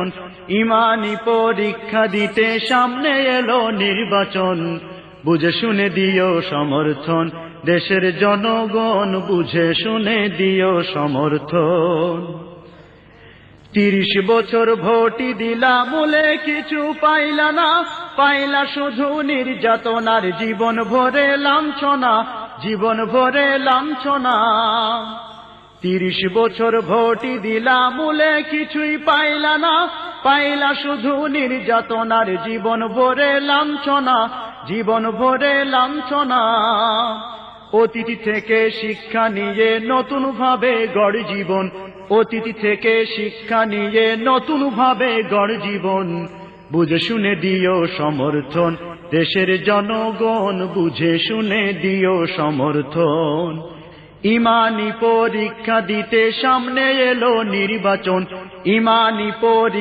নির্বাচন। ইমানি পরীক্ষা দিতে সামনে এলো নির্বাচন। বুঝে শুনে দিও সমর্থন। দেশের জনগণ বুঝে শুনে দিও সমর্থন। তিরিশ বছর ভোটি দিলা মূলে কিছু পাইলা না। পাইলা শুধু নির্যাতনার জীবন ভরে লাঞ্ছনা, জীবন ভরে লাঞ্ছনা। তিরিশ বছর ভোটি দিলা মূলে কিছুই পাইলা না। পাইলা শুধু নির্যাতনার জীবন ভরে লাঞ্ছনা, জীবন ভরে লাঞ্ছনা। অতীতি থেকে শিক্ষা নিয়ে নতুন ভাবে গড় জীবন অতীতি থেকে শিক্ষা নিয়ে নতুন ভাবে গড় জীবন। বুঝে শুনে দিও সমর্থন, দেশের জনগণ বুঝে শুনে দিও সমর্থন। ইমানি পরীক্ষা দিতে সামনে এলো নির্বাচন। ইমানি পরীক্ষা